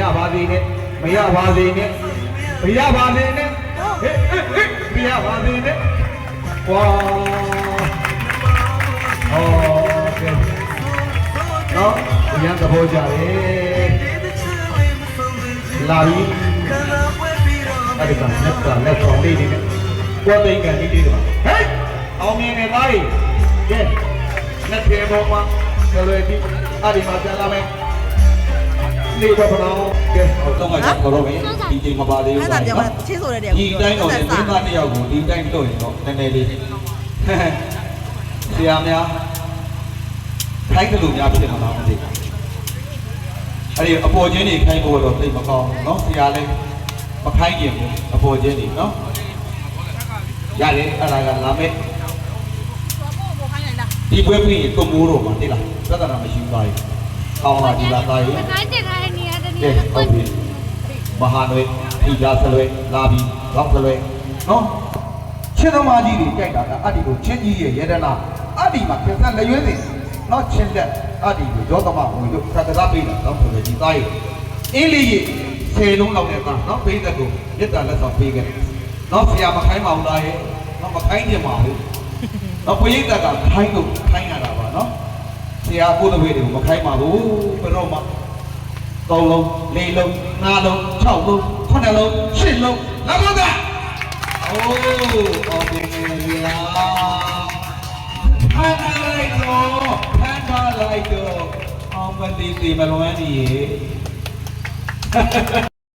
ရပါသေးနဲ့မရပါသေးနဲ့မရပါသေးနဲ့ဟေးဟေးဟေးမရပါသေးနဲ့ဝါဟောကဲနော်ရန်သဘောကြတယ်လာပြီအဲ့ဒီကလက်ကလက်ဆောင်လေးတွေနဲ့ကိုယ်သိင်္ဂန်လေးတွေပါဟေးအောင်မြင်နေသားကြီးကဲလက်ပြေပေါ်မှာကလွယ်ပြီးအဲ့ ဒီမှာပြန်လာမယ်နေတော့ဘလောင်းကဲ တော့တော့မှကျွန်တော်တော့ပဲဒီချိန်မပါသေးဘူး အဲ့ဒါပြောမှချင်းဆိုတဲ့တည်း ဒီတိုင်းတော့လေမိမတစ်ယောက်ကိုဒီတိုင်းတော့ရင်တော့နည်းနည်းလေးဆရာများခိုင်းတယ်လို့များဖြစ်မှာလားမသိဘူးအဲ့ဒီအပေါ်ချင်းတွေခိုင်းဖို့တော့သိမကောင်းဘူးเนาะဆရာလည်းမခိုင်းကြဘူးအပေါ်ချင်းတွေเนาะရတယ်အဲ့ဒါကလာမဲ့ဒီပွဲပြီးရင်ကိုမိုးတော့မှာတိလားသဒ္ဒနာမရှိပါဘူး ကောင်းလာဒီလာသားရေခိုင်းတဲ့ခိုင်းနေရတဲ့နေကဲရာဟုတ်ပြီမဟာနွေဒီလာဆလွဲလာပြီလောက်ဆလွဲနော်ချင်းသမားကြီးတွေကြိုက်တာကအတ္တိကိုချင်းကြီးရဲ့ယေဒနာအတ္တိမှာပြန်ဆက်လက်ရွေးစဉ်နော်ချင်းလက်အတ္တိကိုရောသမဝင်လို့သက္ကသပေးတာတော့ဆိုလေဒီသားရဲ့အင်းလေးရဲ့ဆယ်လုံးလောက်တဲ့သားနော်ပေးသက်ကိုမြတ်တာလက်ဆောင်ပေးခဲ့တယ်နော်ဆရာမခိုင်းပါဘူးလားရဲ့နော်မခိုင်းကြပါဘူးနော်ပရိသတ်ကခိုင်းလို့ခိုင်းရတာပါနော် ဆရာကိုယ်တပည့်တွေကိုမခိုင်းပါဘူးဘယ်တော့မှသုံးလုံးလေးလုံးငါးလုံး၆လုံးခုနှစ်လုံးရှစ်လုံးနောက်တော့ကအိုးအော်ဒီလာဖန်ထားလိုက်တော့ဖန်ထားလိုက်တော့အောင်မလီတီမလွမ်းကြီးရေ